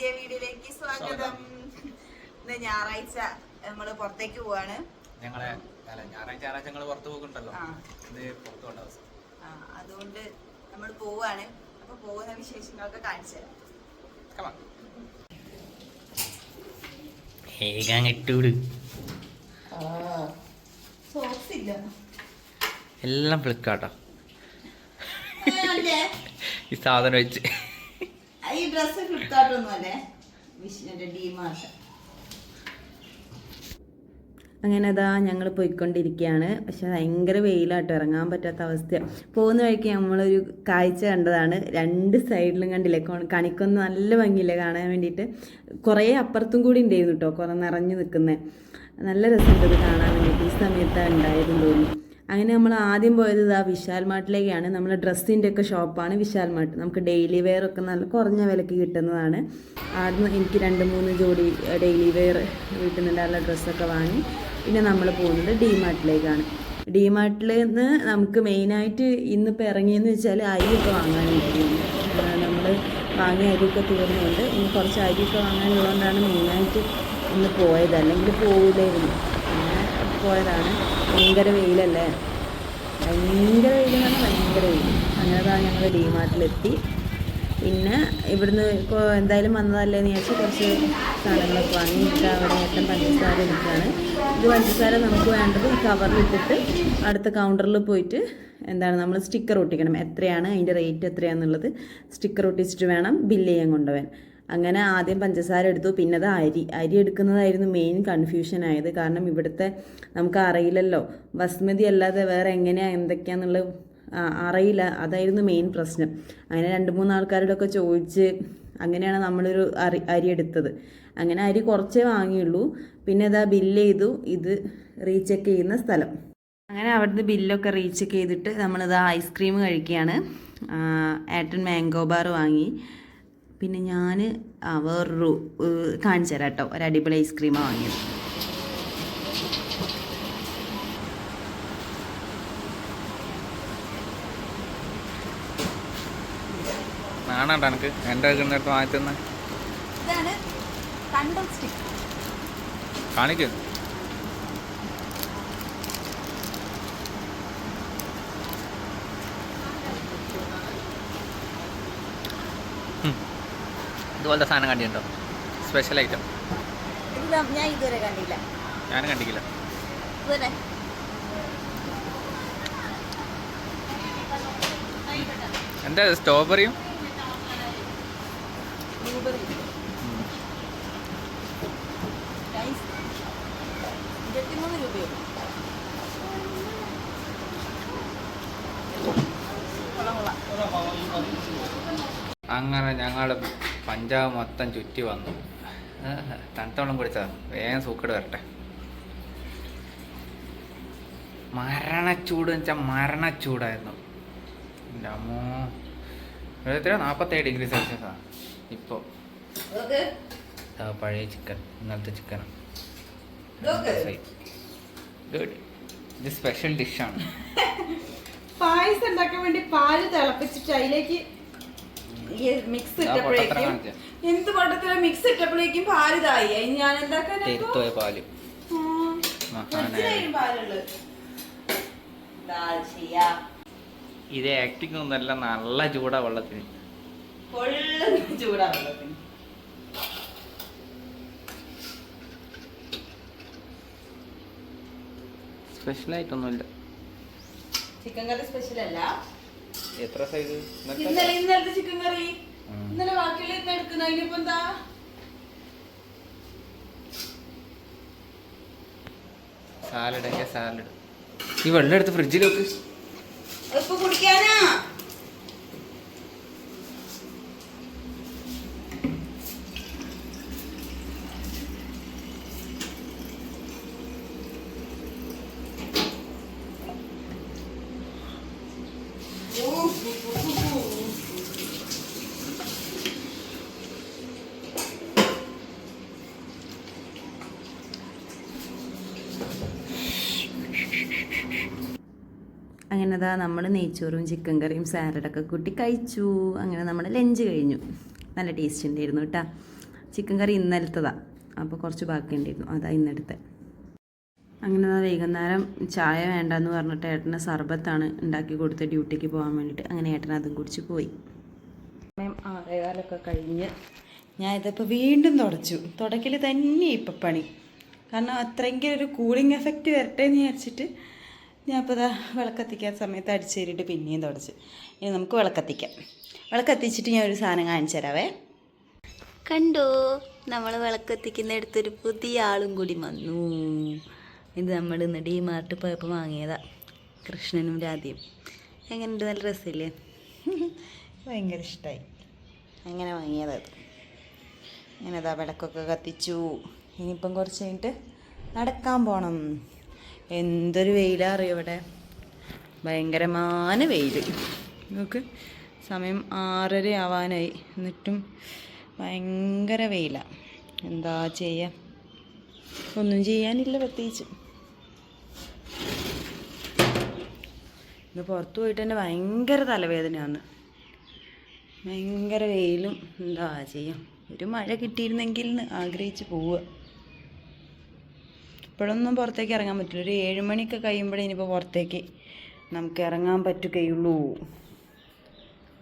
പുതിയ വീഡിയോയിലേക്ക് സ്വാഗതം. ഇന്ന് ഞായറാഴ്ച നമ്മൾ പുറത്തേക്ക് പോവാണ്. ഞങ്ങളെ അല്ല ഞായറാഴ്ച ഞായറാഴ്ച ഞങ്ങൾ പുറത്ത് പോകുന്നുണ്ടല്ലോ ഇത് പുറത്ത് പോകേണ്ട അതുകൊണ്ട് നമ്മൾ പോവാണ്. അപ്പൊ പോകുന്ന വിശേഷങ്ങളൊക്കെ കാണിച്ചു തരാം. Come on. വേഗം ഇട്ടൂട് സോക്സ് ഇല്ല. എല്ലാം ഫ്ലിക്കാട്ടോ ഈ സാധനം വെച്ച്. ഈ ഡ്രസ് ഫ്ലിപ്കാർട്ട് ഒന്നും അല്ലേ വിഷ്ണുന്റെ ഡിമാർട്ട് അങ്ങനെ അതാ ഞങ്ങൾ പോയിക്കൊണ്ടിരിക്കുകയാണ് പക്ഷെ ഭയങ്കര വെയിലാട്ടോ ഇറങ്ങാൻ പറ്റാത്ത അവസ്ഥയാണ് പോകുന്ന വഴിക്ക് നമ്മളൊരു കാഴ്ച കണ്ടതാണ്. രണ്ട് സൈഡിലും കണ്ടില്ലേ കണിക്കൊന്ന് നല്ല ഭംഗിയില്ലേ കാണാൻ വേണ്ടിയിട്ട്. കുറേ അപ്പുറത്തും കൂടി ഉണ്ടായിരുന്നു കേട്ടോ കുറേ നിറഞ്ഞു നിൽക്കുന്നത് നല്ല രസമുണ്ട് കാണാൻ വേണ്ടിയിട്ട്. ഈ സമയത്താണ് ഉണ്ടായിരുന്നു തോന്നുന്നു അങ്ങനെ നമ്മൾ ആദ്യം പോയത് ഇതാ വിശാൽ മാർട്ടിലേക്കാണ്. നമ്മൾ ഡ്രസ്സിന്റെ ഒക്കെ ഷോപ്പാണ് വിശാൽ മാർട്ട്. നമുക്ക് ഡെയിലി വെയർ ഒക്കെ നല്ല കുറഞ്ഞ വിലക്ക് കിട്ടുന്നതാണ്. ആദ്യം എനിക്ക് രണ്ട് മൂന്ന് ജോഡി ഡെയിലി വെയർ വീട്ടിൽ ഡ്രസ്സൊക്കെ വാങ്ങി. പിന്നെ നമ്മൾ പോകുന്നത് ഡി മാർട്ടിലേക്കാണ്. ഡി മാർട്ടിൽ നിന്ന് നമുക്ക് മെയിനായിട്ട് ഇന്നിപ്പോൾ ഇറങ്ങിയെന്ന് വെച്ചാൽ അരിയൊക്കെ വാങ്ങാൻ വേണ്ടിയിട്ടുണ്ട് നമ്മൾ വാങ്ങിയ അരിയൊക്കെ തീർന്നുകൊണ്ട് ഇനി കുറച്ച് അരിയൊക്കെ വാങ്ങാനുള്ളതുകൊണ്ടാണ് മെയിനായിട്ട് ഇന്ന് പോയത്. അല്ലെങ്കിൽ പോവില്ലായിരുന്നു അങ്ങനെ പോയതാണ്. ഭയങ്കര വെയിലല്ലേ? ഭയങ്കര വെയിൽ എന്ന് പറഞ്ഞാൽ ഭയങ്കര വെയിൽ. അങ്ങനെ താ ഞങ്ങൾ ഡിമാർട്ടിലെത്തി പിന്നെ ഇവിടുന്ന് ഇപ്പോൾ എന്തായാലും വന്നതല്ലേ എന്ന് വിചാരിച്ച് കുറച്ച് സാധനങ്ങളൊക്കെ വാങ്ങി ഇട്ട് അവിടെ ഏട്ടൻ പഞ്ചസാര എടുക്കുകയാണ്. ഇത് പഞ്ചസാര നമുക്ക് വേണ്ടത് ഈ കവറിലിട്ടിട്ട് അടുത്ത കൗണ്ടറിൽ പോയിട്ട് എന്താണ് നമ്മൾ സ്റ്റിക്കർ ഒട്ടിക്കണം. എത്രയാണ്? അതിന്റെ റേറ്റ് എത്രയാണെന്നുള്ളത് സ്റ്റിക്കർ ഒട്ടിച്ചിട്ട് വേണം ബില്ല് ചെയ്യാൻ കൊണ്ടുപോകാൻ അങ്ങനെ ആദ്യം പഞ്ചസാര എടുത്തു. പിന്നെ അത് അരി. അരി എടുക്കുന്നതായിരുന്നു മെയിൻ കൺഫ്യൂഷൻ ആയത്. കാരണം ഇവിടുത്തെ നമുക്ക് അറിയില്ലല്ലോ. ബസ്മതി അല്ലാതെ വേറെ എങ്ങനെയാണ് എന്തൊക്കെയാണെന്നുള്ളത് അറിയില്ല. അതായിരുന്നു മെയിൻ പ്രശ്നം. അങ്ങനെ രണ്ട് മൂന്ന് ആൾക്കാരോടൊക്കെ ചോദിച്ച് അങ്ങനെയാണ് നമ്മളൊരു അരി അരി എടുത്തത്. അങ്ങനെ അരി കുറച്ചേ വാങ്ങിയുള്ളൂ. പിന്നെ ഇതാ ബില്ല് ചെയ്തു. ഇത് റീചെക്ക് ചെയ്യുന്ന സ്ഥലം. അങ്ങനെ അവിടുന്ന് ബില്ലൊക്കെ റീചെക്ക് ചെയ്തിട്ട് നമ്മളിത് ഐസ്ക്രീം കഴിക്കുകയാണ്. ഏട്ടൻ മാംഗോ ബാർ വാങ്ങി. പിന്നെ ഞാൻ വേറൊരു കാണിച്ചു തരാം കേട്ടോ ഒരു അടിപൊളി ഐസ്ക്രീമാണ് വാങ്ങിയത്. എനിക്ക്. എന്റെ വാങ്ങി തന്നെ ഇതുപോലത്തെ സാധനം കണ്ടിട്ടുണ്ടോ? സ്പെഷ്യൽ ഐറ്റം ഞാൻ ഇതുവരെ കണ്ടില്ല. ഞാനും കണ്ടിട്ടില്ല. എന്താ സ്ട്രോബെറിയും ഇരുപത്തിമൂന്ന് രൂപയോ? കൊള്ളാം കൊള്ളാം. അങ്ങനെ ഞങ്ങൾ പഞ്ചാബ് മൊത്തം ചുറ്റി വന്നു. ഏഹ്, തണുത്ത വെള്ളം കുടിച്ചാ വേഗം സൂക്കേട് വരട്ടെ. മരണച്ചൂട് വെച്ചാൽ മരണച്ചൂടായിരുന്നു. അമ്മോ. എത്ര നാൽപ്പത്തേഴ് ഡിഗ്രി സെൽഷ്യസാ ഇപ്പോൾ പഴയ ചിക്കൻ ഇന്നലത്തെ ചിക്കനാണ് ഗുഡ് ഇത്. സ്പെഷ്യൽ ഡിഷാണ് പായസം ഉണ്ടാക്കാൻ വേണ്ടി പാൽ തിളപ്പിച്ചിട്ട് അതിലേക്ക് മിക്സ് ഇട്ടപ്പോഴേക്കും എന്ത് പട്ടത്തില മിക്സ് ഇട്ടപ്പോഴേക്കും പാൽ ഇതായി അതിന് ഞാൻ എന്താക്കാനാ ഇപ്പൊ? തെരുത്തോയ പാൽ. പാലുള്ളത്. ഇത് ആക്ടിങ് ഒന്നല്ല നല്ല ചൂടാ വെള്ളത്തിന്. ചൂടാ വെള്ളത്തിന്. സ്പെഷ്യലായിട്ടൊന്നുമില്ല ചിക്കൻ കറി സ്പെഷ്യൽ അല്ല. എത്ര സൈസ് ഇന്നലെ ഇന്നലത്തെ ചിക്കൻ കറി ഇന്നലെ ബാക്കിയുള്ള ഇന്ന് എടുക്കുന്ന അതിനിപ്പോ എന്താ? സാലഡ് സാലഡ് ഈ വെള്ളം എടുത്ത് ഫ്രിഡ്ജിൽ വെക്ക്. കുടിക്കാനാ? അങ്ങനെ അതാ നമ്മൾ നെയ്ച്ചോറും ചിക്കൻ കറിയും സാലഡൊക്കെ കൂട്ടി കഴിച്ചു. അങ്ങനെ നമ്മുടെ ലഞ്ച് കഴിഞ്ഞു. നല്ല ടേസ്റ്റ് ഉണ്ടായിരുന്നു കേട്ടോ. ചിക്കൻ കറി ഇന്നലത്തതാണ് അപ്പോൾ കുറച്ച് ബാക്കി ഉണ്ടായിരുന്നു അതാ ഇന്നെടുത്തെ. അങ്ങനെ വൈകുന്നേരം ചായ വേണ്ടെന്ന് പറഞ്ഞിട്ട് ഏട്ടന് സർബത്താണ് ഉണ്ടാക്കി കൊടുത്ത് ഡ്യൂട്ടിക്ക് പോകാൻ വേണ്ടിയിട്ട് അങ്ങനെ ഏട്ടൻ അതും കുടിച്ച് പോയി. സമയം ആറേകാലൊക്കെ കഴിഞ്ഞ് ഞാൻ ഇതിപ്പോൾ വീണ്ടും തുടച്ചു. തുടക്കൽ തന്നെ ഇപ്പം പണി. കാരണം അത്രയെങ്കിലും ഒരു കൂളിംഗ് എഫക്റ്റ് വരട്ടെ എന്ന് വിചാരിച്ചിട്ട് ഞാൻ ഇപ്പോൾ ഇതാ വിളക്കത്തിക്കാൻ സമയത്ത് അടിച്ചേരിയിട്ട് പിന്നെയും തുടച്ച്. ഇനി നമുക്ക് വിളക്കത്തിക്കാം. വിളക്കത്തിച്ചിട്ട് ഞാൻ ഒരു സാധനം കാണിച്ചു തരാവേ. കണ്ടോ? നമ്മൾ വിളക്കത്തിക്കുന്നിടത്തൊരു പുതിയ ആളും കൂടി വന്നു. ഇത് നമ്മൾ ഇന്ന് ഡി മാർട്ട് പോയപ്പോൾ വാങ്ങിയതാ. കൃഷ്ണനും രാധയും. എങ്ങനെയുണ്ട്? നല്ല രസമില്ലേ? ഭയങ്കര ഇഷ്ടമായി അങ്ങനെ വാങ്ങിയതാ അത് അങ്ങനെ അതാ വിളക്കൊക്കെ കത്തിച്ചു. ഇനിയിപ്പം കുറച്ച് കഴിഞ്ഞിട്ട് നടക്കാൻ പോകണം എന്തൊരു വെയിലാ അറിയോ ഇവിടെ? ഭയങ്കരമായ വെയിൽ നോക്ക് സമയം ആറര ആവാനായി. എന്നിട്ടും ഭയങ്കര വെയിലാണ് എന്താ ചെയ്യുക ഒന്നും ചെയ്യാനില്ല പ്രത്യേകിച്ച്. ഇന്ന് പുറത്ത് പോയിട്ട് തന്നെ ഭയങ്കര തലവേദനയാണ്. ഭയങ്കര വെയിലും എന്താ ചെയ്യാം. ഒരു മഴ കിട്ടിയിരുന്നെങ്കിൽ ആഗ്രഹിച്ച് പോവുക. ഇപ്പോഴൊന്നും പുറത്തേക്ക് ഇറങ്ങാൻ പറ്റില്ല. ഒരു ഏഴ് മണിയൊക്കെ കഴിയുമ്പോഴേ ഇനിയിപ്പോൾ പുറത്തേക്ക് നമുക്ക് ഇറങ്ങാൻ പറ്റുകയുള്ളൂ.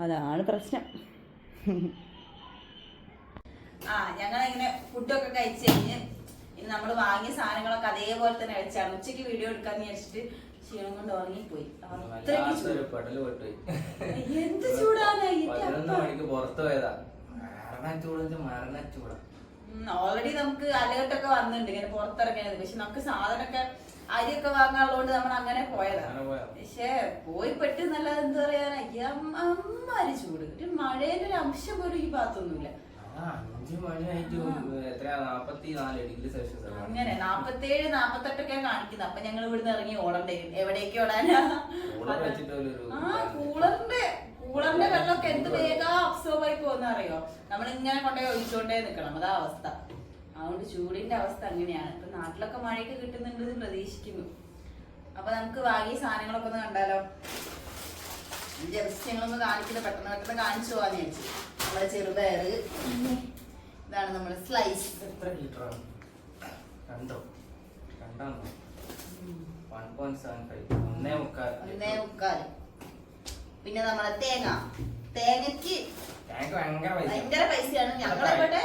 അതാണ് പ്രശ്നം. ആ ഞങ്ങൾ ഇങ്ങനെ ഫുഡൊക്കെ കഴിച്ച് കഴിഞ്ഞ് നമ്മൾ വാങ്ങിയ സാധനങ്ങളൊക്കെ അതേപോലെ തന്നെ കഴിച്ചാണ് ഉച്ചയ്ക്ക് വീഡിയോ എടുക്കാമെന്ന് വിചാരിച്ചിട്ട് ക്ഷീണം കൊണ്ട് ഉറങ്ങിപ്പോയി. അത്രയ്ക്ക് പെടൽ പൊട്ടുപോയി. എന്ത് ചൂടാണ് പതിനൊന്ന് മണിക്ക് പുറത്ത് പോയതാ. മരണ ചൂട് മരണ ചൂടാ. ഓൾറെഡി നമുക്ക് അലേർട്ടൊക്കെ വന്നിട്ടുണ്ട്. ഇങ്ങനെ പുറത്തിറങ്ങിയത് പക്ഷെ നമുക്ക് സാധനമൊക്കെ അരിയൊക്കെ വാങ്ങാനുള്ളതുകൊണ്ട് നമ്മൾ അങ്ങനെ പോയതാണ്? പക്ഷെ പോയി പെട്ടെന്നല്ലാതെ നല്ല എന്താ പറയാനാ? അമ്മാരി ചൂട്. ഒരു മഴയുടെ ഒരു അംശം പോലും ഈ ഭാഗത്തൊന്നുമില്ല. അങ്ങനെ നാപ്പത്തേഴ് നാപ്പത്തെട്ടൊക്കെ കാണിക്കുന്നത് അപ്പൊ ഞങ്ങൾ ഇവിടുന്ന് ഇറങ്ങി ഓടണ്ടേ? എവിടേക്ക് ഓടാനാ? ആ കൂളറിന്റെ കൂളറിന്റെ വെള്ളമൊക്കെ എന്ത് വേഗം അബ്സോർബ് ആയി പോകുന്ന അറിയോ നമ്മളിങ്ങനെ കൊണ്ടേ ഒഴിച്ചോണ്ടേ നിക്കണം. അതാ അവസ്ഥ. അതുകൊണ്ട് ചൂടിന്റെ അവസ്ഥ അങ്ങനെയാണ്. ഇപ്പൊ നാട്ടിലൊക്കെ മഴയൊക്കെ കിട്ടുന്നുണ്ടെന്ന് പ്രതീക്ഷിക്കുന്നു. അപ്പൊ നമുക്ക് വാങ്ങിയ സാധനങ്ങളൊക്കെ ഒന്ന് കണ്ടാലോ? ജസ്റ്റ് ഞങ്ങളൊന്ന് കാണിക്കില്ല. പെട്ടെന്ന് പെട്ടെന്ന് കാണിച്ചു പോവാന്ന് വിചാരിച്ചു. നമ്മളെ ചെറുപയർ ഇതാണ് നമ്മുടെ സ്ലൈസ് എത്ര ലിറ്ററാണ് രണ്ടോ? കണ്ടോ പോയിന്റ് ഒന്നേ മുക്കാൽ. പിന്നെ നമ്മളെ തേങ്ങ. തേങ്ങക്ക് ഭയങ്കര പൈസ ഭയങ്കര പൈസയാണ്. ഞങ്ങളിവിടെ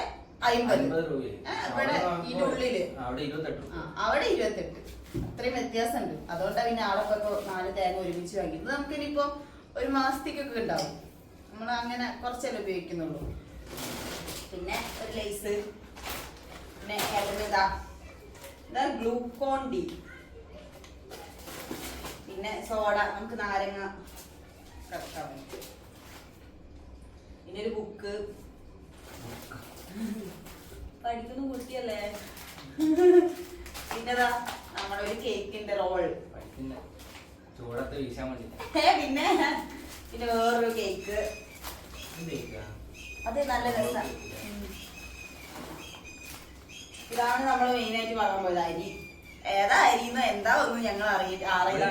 അമ്പത് ഇവിടെ ഇതിനുള്ളിൽ അവിടെ ഇരുപത്തെട്ട്. ആ, അവിടെ ഇരുപത്തെട്ട്. അത്രയും വ്യത്യാസമുണ്ട്. അതുകൊണ്ടാണ് പിന്നെ ആളൊക്കെ നാല് തേങ്ങ ഒരുമിച്ച് വാങ്ങി ഇത് നമുക്ക് ഇനിയിപ്പോ ഒരു മാസത്തേക്കൊക്കെ ഉണ്ടാവും. നമ്മൾ അങ്ങനെ കുറച്ചല്ലേ ഉപയോഗിക്കുന്നുള്ളൂ. പിന്നെ ഒരു ലൈസ്. പിന്നെ ഏതാ ഇതാ. Glucon D. പിന്നെ സോഡ. നമുക്ക് നാരങ്ങ പിന്നെ ഒരു ബുക്ക്. പഠിക്കുന്ന കുട്ടിയല്ലേ? പിന്നെതാ നമ്മുടെ ഒരു കേക്കിന്റെ റോൾ പിന്നെ ചൂടത്ത് വീശാൻ വേണ്ടി. പിന്നെ പിന്നെ വേറൊരു കേക്ക്. അത് നല്ല രസമാണ് ഇതാണ് നമ്മൾ മെയിനായിട്ട് വാങ്ങാൻ പോയത് അരി. ഏതാ അരി എന്താ ഒന്നും ഞങ്ങൾ അറിയില്ല. അറിയില്ല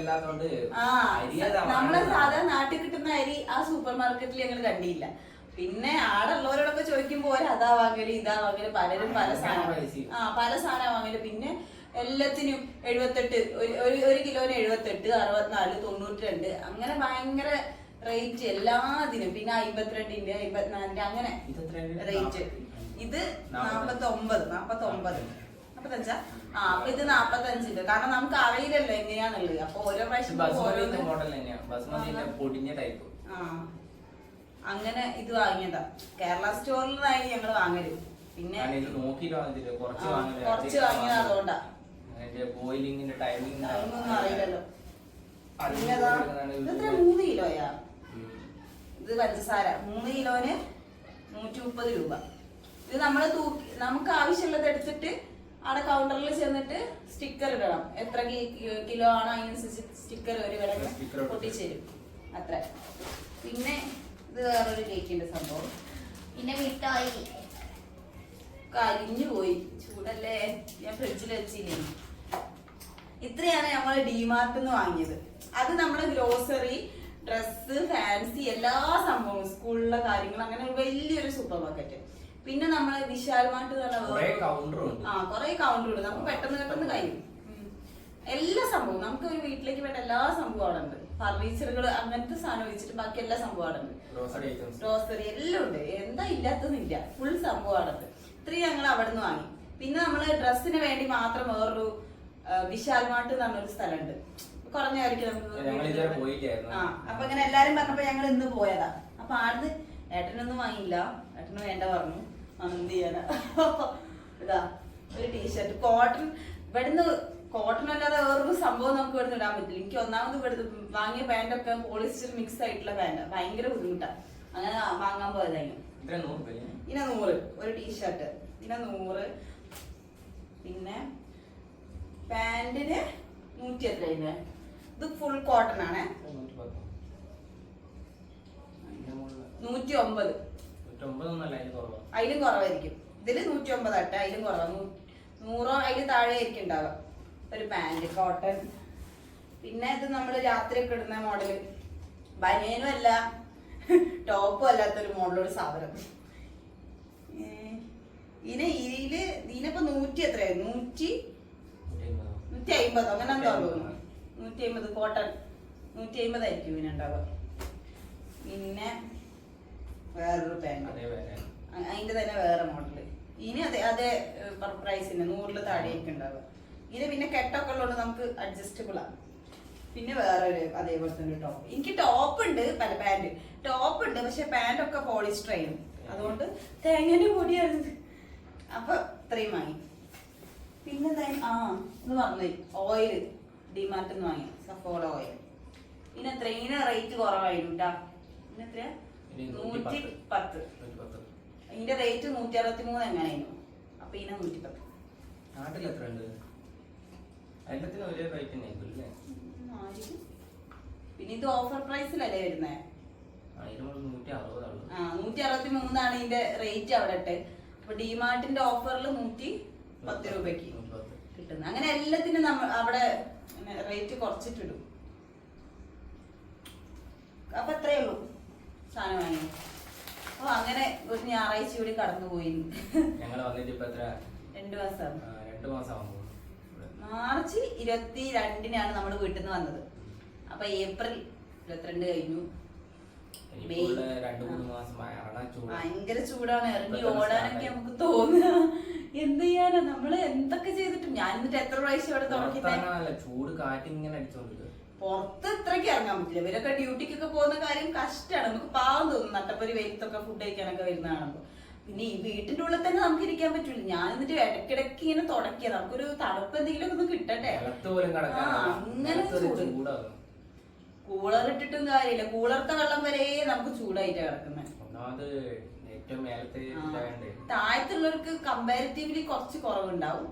ഇല്ലാത്തോണ്ട് ആ അരി നമ്മളെ വാങ്ങുന്നത്? സാധാരണ നാട്ടിൽ കിട്ടുന്ന അരി ആ സൂപ്പർ മാർക്കറ്റിൽ ഞങ്ങൾ കണ്ടില്ല. പിന്നെ ആടുള്ളവരോടൊക്കെ ചോദിക്കുമ്പോൾ ചോദിക്കുമ്പോ അതാ വാങ്ങൽ ഇതാ വാങ്ങൽ പലരും പല സാധനം പൈസയും. ആ പല സാധനം വാങ്ങൽ. പിന്നെ എല്ലാത്തിനും എഴുപത്തെട്ട് ഒരു- ഒരു കിലോന് എഴുപത്തെട്ട് അറുപത്തിനാല് തൊണ്ണൂറ്റി രണ്ട് അങ്ങനെ ഭയങ്കര റേറ്റ് എല്ലാത്തിനും. പിന്നെ അമ്പത്തിരണ്ടിന്റെ അമ്പത്തിനാലിന്റെ അങ്ങനെ? റേറ്റ് ഇത് നാപ്പത്. നാപ്പത്തി ഒമ്പത് നാപ്പത്തി ഒമ്പത് നാപ്പത്തഞ്ചാ? ആ അപ്പൊ ഇത് നാപ്പത്തഞ്ചിന്റെ കാരണം നമുക്ക് അറിയില്ലല്ലോ എങ്ങനെയാണുള്ളത് അപ്പൊ ഓരോ പ്രാവശ്യം ആ. അങ്ങനെ ഇത് വാങ്ങിയതാ. കേരള സ്റ്റോറിൽ നിന്നായി ഞങ്ങൾ വാങ്ങൽ. പിന്നെ കുറച്ച് വാങ്ങിയത് അതുകൊണ്ടാ. അതിന്റെ ബോയിലിങ്ങിന്റെ ടൈമിംഗ് അതൊന്നും അറിയില്ലല്ലോ. ഇതെത്ര മൂന്ന് കിലോയാ? ഇത് പഞ്ചസാര. മൂന്ന് കിലോന് നൂറ്റി മുപ്പത് രൂപ. ഇത് നമ്മൾ തൂക്കി നമുക്ക് ആവശ്യമുള്ളത് എടുത്തിട്ട് അവിടെ കൗണ്ടറിൽ ചെന്നിട്ട് സ്റ്റിക്കർ ഇടണം. എത്ര കിലോ ആണ് അതിനനുസരിച്ച് സ്റ്റിക്കർ ഒരു ഒട്ടിച്ച്. പൊട്ടിച്ചേരും. അത്ര. പിന്നെ ഇത് വേറൊരു കേക്കിന്റെ സംഭവം. പിന്നെ മിഠായി. കരിഞ്ഞു പോയി. ചൂടല്ലേ? ഞാൻ ഫ്രിഡ്ജിൽ വെച്ചില്ലേ ഇത്രയാണ് നമ്മൾ ഡിമാർട്ടിൽ നിന്ന് വാങ്ങിയത്. അത് നമ്മുടെ ഗ്രോസറി ഡ്രസ്സ് ഫാൻസി എല്ലാ സംഭവവും സ്കൂളിലെ കാര്യങ്ങൾ അങ്ങനെ വലിയൊരു സൂപ്പർ മാർക്കറ്റ് പിന്നെ നമ്മൾ വിശാൽ മാർട്ട് ആ കുറെ കൗണ്ടർ ഉണ്ട്. നമുക്ക് പെട്ടെന്ന് പെട്ടെന്ന് കഴിയും. എല്ലാ സംഭവവും. നമുക്ക് ഒരു വീട്ടിലേക്ക് വേണ്ട എല്ലാ സംഭവവും അവിടെ ഉണ്ട്. ഫർണിച്ചറുകൾ അങ്ങനത്തെ സാധനം വെച്ചിട്ട് ബാക്കി എല്ലാ സംഭവം അവിടെ ഉണ്ട്. ഗ്രോസറി ഗ്രോസറി എല്ലാം ഉണ്ട്. എന്താ ഇല്ലാത്തതില്ല. ഫുൾ സംഭവം അവിടെ ഉണ്ട്. ഇത്രയും ഞങ്ങൾ അവിടെ നിന്ന് വാങ്ങി. പിന്നെ നമ്മൾ ഡ്രസ്സിന് വേണ്ടി മാത്രം വേറൊരു വിശാൽ മാട്ട് എന്ന് പറഞ്ഞൊരു സ്ഥലമുണ്ട്. കുറഞ്ഞായിരിക്കും ആ അപ്പൊ ഇങ്ങനെ എല്ലാരും പറഞ്ഞപ്പോ ഞങ്ങൾ ഇന്ന് പോയതാ. അപ്പൊ ആടുന്ന് ഏട്ടനൊന്നും വാങ്ങിയില്ല. ഏട്ടന് വേണ്ട പറഞ്ഞു. എന്ത് ചെയ്യാനാ? ഇതാ ഒരു ടീഷർട്ട് കോട്ടൺ ഇവിടുന്ന് കോട്ടൺ അല്ലാതെ വേറൊരു സംഭവം നമുക്ക് ഇവിടുന്ന് ഇടാൻ പറ്റില്ല. എനിക്ക് ഒന്നാമത് ഇവിടുന്ന് വാങ്ങിയ പാന്റൊക്കെ പോളിസ്റ്റർ മിക്സ് ആയിട്ടുള്ള പാന്റ് ഭയങ്കര ബുദ്ധിമുട്ടാ. അങ്ങനെ വാങ്ങാൻ പോയതായിരുന്നു ഇന നൂറ് ഒരു ടീഷർട്ട് ഇന നൂറ്. പിന്നെ പാന്റിന് നൂറ്റി എത്ര ഇത്? ഫുൾ കോട്ടൺ ആണ്. നൂറ്റി ഒമ്പത് അതിലും കുറവായിരിക്കും. ഇതിൽ നൂറ്റി ഒമ്പതാട്ടെ അതിലും കുറവാ. നൂ- നൂറോ അതിൽ താഴെ ആയിരിക്കും ഉണ്ടാവുക. ഒരു പാന്റ് കോട്ടൺ പിന്നെ ഇത് നമ്മൾ രാത്രി ഒക്കെ ഇടുന്ന മോഡൽ ബനിയനും അല്ല ടോപ്പും അല്ലാത്തൊരു മോഡലൊരു സാധനം. ഇതിന് ഇതിൽ ഇതിനിപ്പോ നൂറ്റി എത്രയായി? നൂറ്റി നൂറ്റി അയിമ്പത് അങ്ങനെ എന്തോ തോന്നുന്നു. നൂറ്റി അയിമ്പത് കോട്ടൺ. നൂറ്റി അയിമ്പതായിരിക്കും ഇതിനുണ്ടാവുക പിന്നെ വേറൊരു വില അതിന്റെ തന്നെ വേറെ മോഡൽ ഇനി അതെ അതേ പ്രൈസിന് നൂറിൽ താഴെയൊക്കെ ഉണ്ടാവുക. ഇത് പിന്നെ കെട്ടൊക്കെ ഉള്ളതുകൊണ്ട് നമുക്ക് അഡ്ജസ്റ്റബിൾ ആണ്. പിന്നെ വേറെ ഒരു അതേപോലെ തന്നെ ടോപ്പ് എനിക്ക് ടോപ്പ് ഉണ്ട് പല പാന്റ് ടോപ്പ് ഉണ്ട് പക്ഷെ പാന്റ് ഒക്കെ പോളിസ്റ്റർ ആയിരുന്നു. അതുകൊണ്ട് തേങ്ങന്റെ പൊടിയാണ് അപ്പൊ ഇത്രയും വാങ്ങി. പിന്നെ ആ ഇത് പറഞ്ഞു ഓയിൽ ഡിമാർട്ടിൽ നിന്ന് വാങ്ങി. സഫോള ഓയിൽ പിന്നെ ഇത്രയും റേറ്റ് കുറവായിരുന്നു കേട്ടാ പിന്നെ എത്രയാ? നൂറ്റി പത്ത്. ഇതിന്റെ റേറ്റ് നൂറ്റി അറുപത്തി മൂന്ന് എങ്ങനെയായിരുന്നു അപ്പൊ ഇതിനെ നൂറ്റി പത്ത് നാട്ടിൽ എത്ര ഉണ്ട് എല്ലാത്തിനും ഒരേ റേറ്റ് തന്നെ ആയിരിക്കും അല്ലേ? ആയിരിക്കും. പിന്നെ ഇത് ഓഫർ പ്രൈസിലല്ലേ വരുന്നേ? നൂറ്റി അറുപത്തി മൂന്നാണ് ഇതിന്റെ റേറ്റ് അവിടെ ഇട്ട്. അപ്പൊ ഡിമാർട്ടിന്റെ ഓഫറിൽ നൂറ്റി പത്ത് രൂപയ്ക്ക് കിട്ടുന്നത്. അങ്ങനെ എല്ലാത്തിനും നമ്മൾ അവിടെ റേറ്റ് കുറച്ചിട്ടിടും. അപ്പൊ അത്രേ ഉള്ളൂ സാധനം വാങ്ങി. അപ്പൊ അങ്ങനെ ഒരു ഞായറാഴ്ച കൂടി കടന്നു പോയി. ഞങ്ങൾ വന്നിട്ട് ഇപ്പൊ എത്ര? രണ്ടു മാസം. രണ്ട് മാർച്ച് ഇരുപത്തി രണ്ടിനാണ് നമ്മൾ വീട്ടിൽ നിന്ന് വന്നത്. അപ്പൊ ഏപ്രിൽ ഇരുപത്തിരണ്ട് കഴിഞ്ഞു ഇനിയിപ്പോൾ രണ്ട് മൂന്ന് മാസം മരണ ചൂട് ഭയങ്കര ചൂടാണ്. ഇറങ്ങി ഓടാനൊക്കെ. നമുക്ക് തോന്നുക എന്ത് ചെയ്യാനാ? നമ്മൾ എന്തൊക്കെ ചെയ്തിട്ടും ഞാൻ എന്നിട്ട് എത്ര പ്രാവശ്യം അവിടെ അടിച്ചോണ്ടിരിക്കുക പുറത്ത് ഇത്രയ്ക്ക് ഇറങ്ങാൻ പറ്റില്ല. ഇവരൊക്കെ ഡ്യൂട്ടിക്കൊക്കെ പോകുന്ന കാര്യം കഷ്ടമാണ് നമുക്ക് പാവം തോന്നും. നട്ടപ്പൊരി വെയിലത്തൊക്കെ ഫുഡ് കഴിക്കാനൊക്കെ വരുന്ന കാണുമ്പോൾ പിന്നെ ഈ വീട്ടിന്റെ ഉള്ളിൽ തന്നെ നമുക്ക് ഇരിക്കാൻ പറ്റില്ല ഞാൻ എന്നിട്ട് ഇടയ്ക്കിടയ്ക്ക് ഇങ്ങനെ തുടക്കിയ നമുക്കൊരു തണുപ്പ് എന്തെങ്കിലും ഒന്ന് കിട്ടട്ടെ. അങ്ങനെ കൂളർ ഇട്ടിട്ടും കാര്യമില്ല. കൂളർത്തെ വെള്ളം വരെ നമുക്ക് ചൂടായിട്ട് കിടക്കുന്നത് ഒന്നാമത് ഏറ്റവും മേലത്തെ താഴത്തുള്ളവർക്ക് കമ്പാരിറ്റീവ്ലി കുറച്ച് കുറവുണ്ടാവും.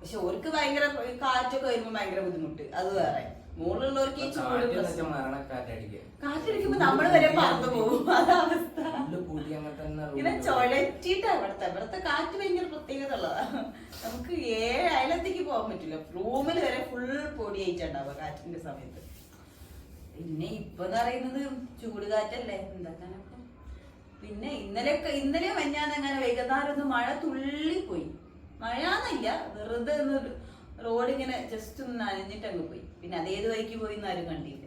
പക്ഷെ ഓർക്ക് ഭയങ്കര കാറ്റൊക്കെ വരുമ്പോ ഭയങ്കര ബുദ്ധിമുട്ട്. അത് വേറെ. മുകളിലുള്ളവർക്ക് ഈ ചൂട് കാറ്റടിക്കുമ്പോ നമ്മൾ വരെ പറന്നു പോകും. ഇങ്ങനെ ചുഴറ്റിട്ടാ ഇവിടുത്തെ. ഇവിടുത്തെ കാറ്റ് ഭയങ്കര പ്രത്യേകത ഉള്ളതാ. നമുക്ക് ഏഴ് അയലത്തേക്ക് പോകാൻ പറ്റില്ല. റൂമിൽ വരെ ഫുൾ പൊടിയായിട്ടുണ്ടാവുക കാറ്റിന്റെ സമയത്ത്. പിന്നെ ഇപ്പൊ പറയുന്നത് ചൂട് കാറ്റല്ലേ? പിന്നെ ഇന്നലെ ഇന്നലെ മഞ്ഞാന്ന് അങ്ങനെ വൈകുന്നേരം ഒന്ന് മഴ തുള്ളിപ്പോയി. മഴന്നില്ല വെറുതെ റോഡ് ഇങ്ങനെ ജസ്റ്റ് ഒന്ന് നനഞ്ഞിട്ട് അങ്ങ് പോയി. പിന്നെ അതേത് വഴിക്ക് പോയി ആരും കണ്ടില്ല.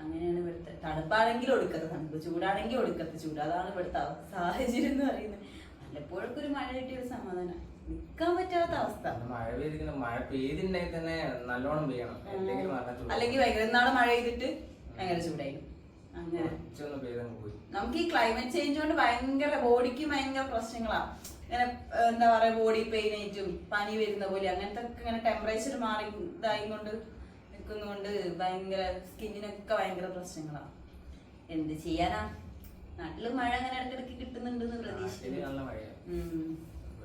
അങ്ങനെയാണ് ഇവിടുത്തെ തണുപ്പാണെങ്കിൽ ഒടുക്കത്ത് തണുപ്പ് ചൂടാണെങ്കിൽ ഒടുക്കത്ത് ചൂട്. അതാണ് ഇവിടുത്തെ സാഹചര്യം എന്ന് പറയുന്നത്. വല്ലപ്പോഴൊക്കെ ഒരു മഴ കിട്ടിയ ഒരു സമാധാനം. നിക്കാൻ പറ്റാത്ത അവസ്ഥ. മഴ പെയ്തിരിക്കുന്ന. മഴ പെയ്തിട്ടുണ്ടെങ്കിൽ തന്നെ നല്ലോണം പെയ്യണം. അല്ലെങ്കിൽ അല്ലെങ്കിൽ ഭയങ്കര നാളെ മഴ ചെയ്തിട്ട് ഭയങ്കര ചൂടായി അങ്ങനെ. നമുക്ക് ഈ ക്ലൈമറ്റ് ചേഞ്ച് കൊണ്ട് ഭയങ്കര ബോഡിക്ക് ഭയങ്കര പ്രശ്നങ്ങളാ. ഇങ്ങനെ എന്താ പറയാ ബോഡി പെയിൻ ആയിട്ടും പനി വരുന്ന പോലെ അങ്ങനത്തെ ഇങ്ങനെ ടെമ്പറേച്ചർ മാറി ഇതായി കൊണ്ട് നിൽക്കുന്നതുകൊണ്ട് ഭയങ്കര സ്കിന്നിനൊക്കെ ഭയങ്കര പ്രശ്നങ്ങളാ. എന്ത് ചെയ്യാനാ? നാട്ടിൽ മഴ അങ്ങനെ ഇടയ്ക്കിടയ്ക്ക് കിട്ടുന്നുണ്ടെന്ന് പ്രതീക്ഷിക്കുന്നു.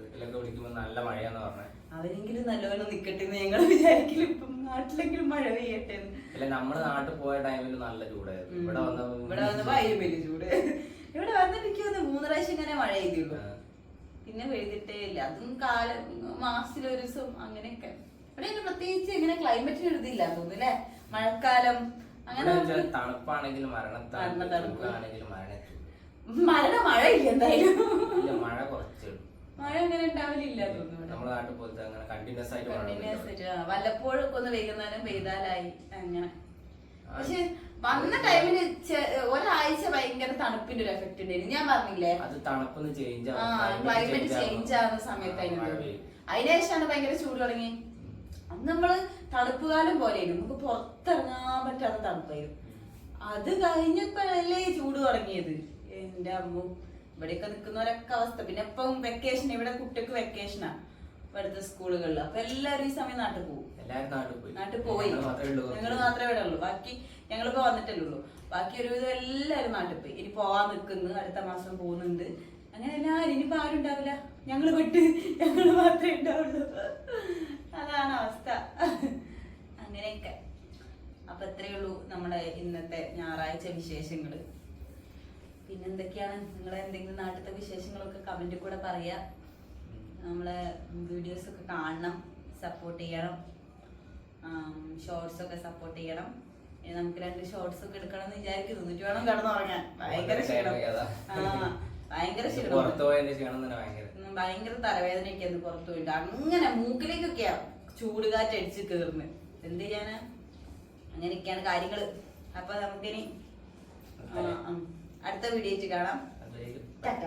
വീട്ടിലൊക്കെ വിളിക്കുമ്പോ നല്ല മഴയാന്ന് പറഞ്ഞത് അവരെങ്കിലും നല്ലപോലെ നിക്കട്ടെ എന്ന് ഞങ്ങൾ വിചാരിക്കലും. ഇപ്പം നാട്ടിലെങ്കിലും മഴ പെയ്യട്ടെ എന്ന്. അല്ല നമ്മുടെ നാട്ടിൽ പോയ ടൈമിൽ നല്ല ചൂടായിരുന്നു. ഇവിടെ വന്ന ഇവിടെ വന്ന അതിലും വലിയ ചൂട്. ഇവിടെ വന്നിട്ട് എനിക്ക് തോന്നുന്നു മൂന്ന് പ്രാവശ്യം ഇങ്ങനെ മഴ ചെയ്തുള്ളൂ ആ. പിന്നെ പെയ്തിട്ടേ ഇല്ല. അതും കാലം മാസത്തിൽ ഒരു ദിവസം അങ്ങനെയൊക്കെ. ഇവിടെ പ്രത്യേകിച്ച് ഇങ്ങനെ ക്ലൈമറ്റിന് ഒരു ഇതില്ല തോന്നുന്നു അല്ലേ മഴക്കാലം അങ്ങനെ ഇവിടെ വെച്ചാൽ നമുക്ക് തണുപ്പാണെങ്കിലും മരണത്തണുപ്പ്. ചൂടാണെങ്കിലും മരണ മഴ മഴ ഇല്ല എന്തായാലും. മഴ അങ്ങനെ ഉണ്ടാവലില്ല. നമ്മുടെ നാട്ടിൽ പോലത്തെ അങ്ങനെ കണ്ടിന്യൂസ് ആയിട്ട് പെയ്യുന്നു. ആയിട്ട്, ആ, വല്ലപ്പോഴും ഒക്കെ ഒന്ന് വൈകുന്നേരം പെയ്താലായി അങ്ങനെ. പക്ഷെ വന്ന ടൈമിന് ചെ- ഒരാഴ്ച ഭയങ്കര തണുപ്പിന്റെ ഒരു എഫക്ട് ഉണ്ടായിരുന്നു. ഞാൻ പറഞ്ഞില്ലേ? അത് തണുപ്പൊന്ന് ചേഞ്ച് ആ ക്ലൈമറ്റ് ചേഞ്ച് ആവുന്ന. സമയത്തായിരുന്നു അതിനുശേഷമാണ് ഭയങ്കര ചൂട് തുടങ്ങി. അന്ന് നമ്മൾ തണുപ്പ് കാലം പോലെയായിരുന്നു. നമുക്ക് പുറത്തിറങ്ങാൻ പറ്റാത്ത തണുപ്പായിരുന്നു. അത് കഴിഞ്ഞപ്പോഴല്ലേ അല്ലേ ചൂട് തുടങ്ങിയത്. എന്റെ അമ്മ. ഇവിടെയൊക്കെ നിൽക്കുന്നവരൊക്കെ അവസ്ഥ. പിന്നെ ഇപ്പം വെക്കേഷൻ ഇവിടെ കുട്ടിക്ക് വെക്കേഷനാ ഇവിടുത്തെ സ്കൂളുകളിൽ അപ്പൊ എല്ലാവരും ഈ സമയം നാട്ടിൽ പോകും. നാട്ടിൽ പോയി. മാത്രമേ ഞങ്ങൾ മാത്രമേ ഇവിടെ ഉള്ളൂ. ബാക്കി ഞങ്ങളിപ്പോ വന്നിട്ടല്ലേ ഉള്ളൂ. ബാക്കി ഒരുവിധം എല്ലാവരും നാട്ടിൽ പോയി. ഇനി പോവാൻ നിൽക്കുന്നു. അടുത്ത മാസം പോകുന്നുണ്ട്. അങ്ങനെ എല്ലാവരും. ഇനിയിപ്പോ ആരും ഉണ്ടാവില്ല. ഞങ്ങൾ വിട്ട് ഞങ്ങൾ മാത്രമേ ഉണ്ടാവുള്ളൂ. അതാണ് അവസ്ഥ. അങ്ങനെയൊക്കെ. അപ്പൊ ഇത്രയേ ഉള്ളൂ നമ്മുടെ ഇന്നത്തെ ഞായറാഴ്ച വിശേഷങ്ങൾ പിന്നെന്തൊക്കെയാണ്? നിങ്ങളെ എന്തെങ്കിലും നാട്ടിലത്തെ വിശേഷങ്ങളൊക്കെ കമന്റിൽ കൂടെ പറയാ. നമ്മളെ വീഡിയോസ് ഒക്കെ കാണണം സപ്പോർട്ട് ചെയ്യണം. ഷോർട്സ് ഒക്കെ സപ്പോർട്ട് ചെയ്യണം. നമുക്ക് രണ്ട് ഷോർട്സ് ഒക്കെ എടുക്കണം എന്ന് വിചാരിക്കുന്നു. എന്നിട്ട് വേണം കിടന്നുറങ്ങാൻ. ഭയങ്കര ക്ഷീണം. ആ ഭയങ്കര ക്ഷീണം. പുറത്തു ഭയങ്കര. തലവേദനയൊക്കെ ആയിരുന്നു പോയിട്ട്. അങ്ങനെ മൂക്കിലേക്കൊക്കെയാ ചൂട് കാറ്റ് അടിച്ച് കയറുന്നത് എന്ത് ചെയ്യാനാ? അങ്ങനെയൊക്കെയാണ് കാര്യങ്ങൾ. അപ്പൊ നമുക്കിനി ആ, അടുത്ത വീഡിയോ കാണാം. ടാറ്റ.